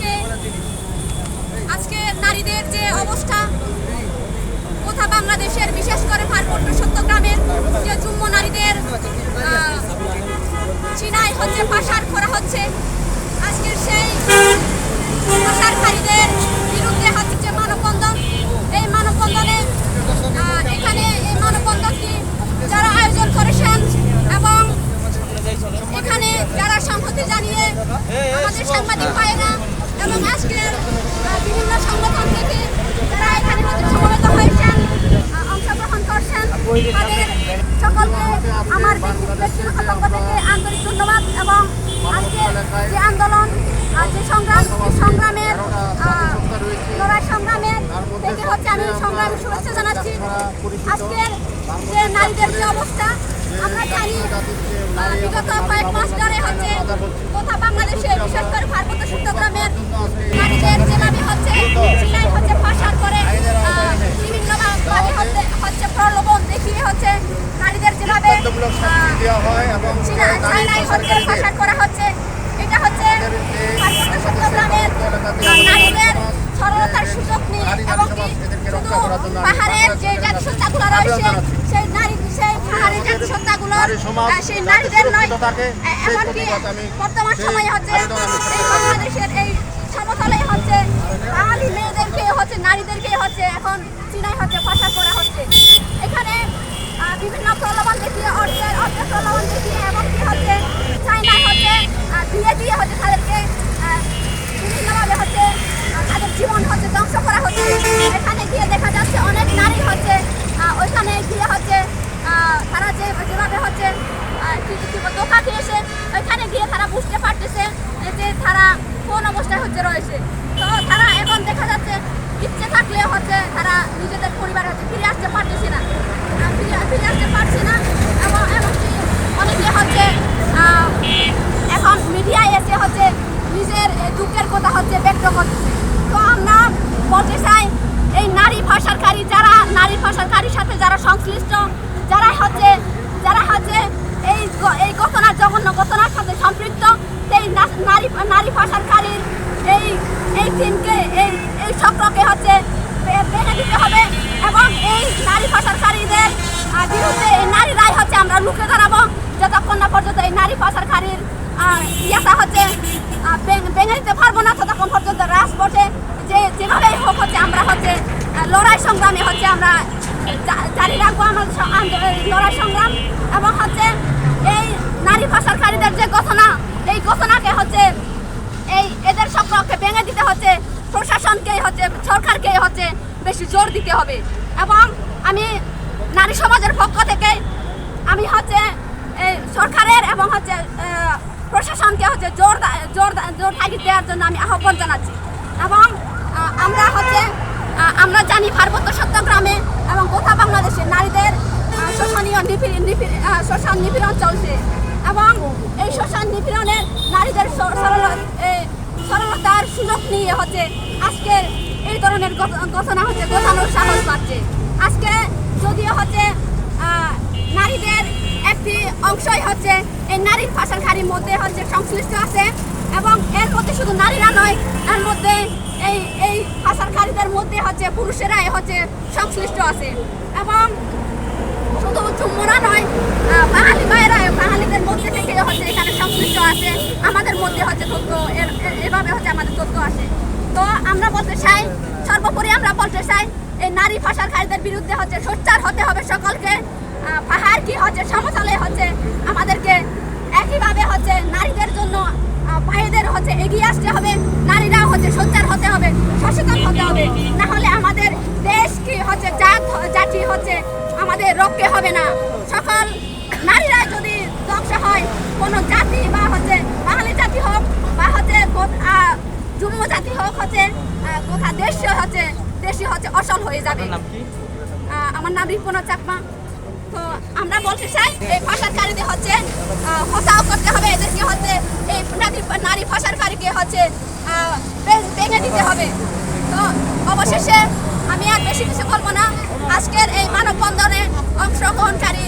বাংলাদেশে আজকে নারীদের যে অবস্থা, কোথা বাংলাদেশের বিশেষ করে পার্বত্য সত্যগ্রামের যে যুম্ম নারীদের চিনাই হচ্ছে, পাশার করা হচ্ছে আজকের সেই পাশারকারীদের বিরুদ্ধে হচ্ছে মানববন্ধন। এই মানববন্ধনে এখানে এই মানববন্ধনটি যারা আয়োজন করেছেন এবং এখানে যারা সংহতি জানিয়ে আমাদের সাংবাদিক ভাইয়েরা এবং আজকের বিভিন্ন সংগঠন থেকে যারা এখানে সমবেত হয়েছেন অংশগ্রহণ করছেন, তাদের সকলকে আমার পক্ষ থেকে আন্তরিক ধন্যবাদ এবং আজকের যে আন্দোলন যে সংগ্রাম সংগ্রামের লড়াই সংগ্রামের থেকে হচ্ছে আমি সংগ্রামী শুভেচ্ছা জানাচ্ছি। আজকের যে নারীদের যে অবস্থা, আমরা জানি বিগত কয়েক মাস ধরে হচ্ছে কোথা বাংলাদেশে বিশেষ করে পার্বত্য চট্টগ্রামের নারীদের যেভাবে হচ্ছে সিলাই হচ্ছে পাশার করে আহ, বিভিন্নভাবে হচ্ছে হচ্ছে প্রলোভন দেখিয়ে হচ্ছে নারীদের যেভাবে বাধ্যতামূলক শাস্তি দেওয়া হয় এবং করা হচ্ছে। এটা হচ্ছে নারীদের সরলতার সুযোগ এবং শুধু পাহাড়ের যে জাতিসত্তাগুলো রয়েছে সেই নারী সেই পাহাড়ের জাতিসত্তাগুলো সেই নারীদের নয় এমনকি বর্তমান সময়ে হচ্ছে এই বাংলাদেশের এই সমতলে হচ্ছে বাঙালি মেয়েদেরকে হচ্ছে নারীদেরকে হচ্ছে এখন চীনাই হচ্ছে পাশা করা হচ্ছে এখানে আহ, বিভিন্ন প্রলোভন দেখিয়ে অর্থের অর্থের প্রলোভন দেখিয়ে এবং কি হচ্ছে হচ্ছে বিয়ে দিয়ে হচ্ছে তাদেরকে বিভিন্নভাবে হচ্ছে তাদের জীবন হচ্ছে ধ্বংস করা হচ্ছে। এখানে গিয়ে দেখা যাচ্ছে অনেক নারী হচ্ছে ওইখানে গিয়ে হচ্ছে তারা যে যেভাবে হচ্ছে আহ, কি কি বলব, ধোঁকা খেয়েছে ওইখানে গিয়ে তারা বুঝতে পারতেছে যে তারা কোন অবস্থায় হচ্ছে রয়েছে। তো তারা এখন দেখা যাচ্ছে ইচ্ছে থাকলে হচ্ছে তারা নিজেদের পরিবারে হচ্ছে ফিরে আসতে পারতেছে না। ফিরে ফিরে আসতে পারছে না। এবং এমনকি অনেকে হচ্ছে এখন মিডিয়ায় এসে হচ্ছে নিজের দুঃখের কথা হচ্ছে ব্যক্ত করতেছে। তো আমরা বলতে চাই, এই নারী ভাষারকারী যারা, নারী ভাষারকারীর সাথে যারা সংশ্লিষ্ট, যারা হচ্ছে যারা হচ্ছে এই এই ঘটনার জঘন্য ঘটনার সাথে সম্পৃক্ত, সেই নারী নারী ভাষারকারীর এই এই টিমকে এই এই চক্রকে হচ্ছে বেঁধে দিতে হবে এবং এই নারী ভাষারকারীদের বিরুদ্ধে এই নারীরাই হচ্ছে আমরা লুকে দাঁড়াবো। যতক্ষণ না পর্যন্ত এই নারী ভাষারকারীর আহ, ইয়েটা হচ্ছে ভেঙে দিতে পারব না ততক্ষণ পর্যন্ত রাজপথে যে যেভাবেই হোক হচ্ছে আমরা হচ্ছে লড়াই সংগ্রামে হচ্ছে আমরা জারি রাখব আমাদের লড়াই সংগ্রাম এবং হচ্ছে এই নারী ভাষারকারীদের যে ঘটনা এই ঘটনাকে হচ্ছে এই এদের চক্রকে ভেঙে দিতে হচ্ছে প্রশাসনকে হচ্ছে সরকারকে হচ্ছে বেশি জোর দিতে হবে। এবং আমি নারী সমাজের পক্ষ থেকে আমি হচ্ছে সরকারের এবং হচ্ছে প্রশাসনকে হচ্ছে জোর জোর জোর তাগিদ দেওয়ার জন্য আমি আহ্বান জানাচ্ছি। এবং আমরা হচ্ছে আমরা জানি পার্বত্য চট্টগ্রামে এবং গোটা বাংলাদেশে নারীদের শোষণীয় শোষণ নিপীড়ন চলছে। এবং এই শোষণ নিপীড়নের নারীদের সরলতার সুযোগ নিয়ে হচ্ছে আজকের এই ধরনের ঘট- ঘটনা হচ্ছে ঘটানোর সাহস পাচ্ছে আজকে যদিও হচ্ছে নারীদের অংশই হচ্ছে এই নারীর ভাষারকারীর মধ্যে হচ্ছে সংশ্লিষ্ট আছে এবং এর মধ্যে শুধু নারীরা নয় এর মধ্যে এই এই ভাষারকারীদের মধ্যে হচ্ছে পুরুষেরাই হচ্ছে সংশ্লিষ্ট আছে। এবং শুধু চুম্বরা নয় বাঙালি ভাইয়েরা বাঙালিদের মধ্যে থেকে হচ্ছে এখানে সংশ্লিষ্ট আছে। আমাদের মধ্যে হচ্ছে তথ্য, এর- এভাবে হচ্ছে আমাদের তথ্য আসে তো আমরা বলতে চাই, সর্বোপরি আমরা বলতে চাই, এই নারী ভাষারকারীদের বিরুদ্ধে হচ্ছে সোচ্চার হতে হবে সকলকে আহ, পাহাড় কি হচ্ছে সমতলে হচ্ছে আমাদেরকে একইভাবে হচ্ছে নারীদের জন্য আহ, ভাইদের হচ্ছে এগিয়ে আসতে হবে নারীরা হচ্ছে সোচ্চার হতে হবে সচেতন হতে হবে না হলে আমাদের দেশ কি হচ্ছে জাত হচ্ছে আমাদের রক্ষে হবে না। সকল নারীরা যদি ধ্বংস হয় কোনো জাতি বা হচ্ছে বাঙালি জাতি হোক বা হচ্ছে যুব জাতি হোক হচ্ছে কোথা দেশ হচ্ছে দেশই হচ্ছে অসল হয়ে যাবে। আমার নাম রিপনা চাকমা। তো আমরা বলতে চাই এই ভাষারকারীদের হচ্ছে হতাও করতে হবে। এদেরকে হচ্ছে এই নারী নারী ভাষারকারীকে হচ্ছে ভেঙে দিতে হবে। তো অবশেষে আমি আর বেশি কিছু বলব না। আজকের এই মানববন্ধনে অংশগ্রহণকারী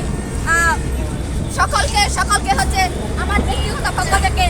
সকলকে সকলকে হচ্ছে আমার ব্যক্তিগত পক্ষ থেকে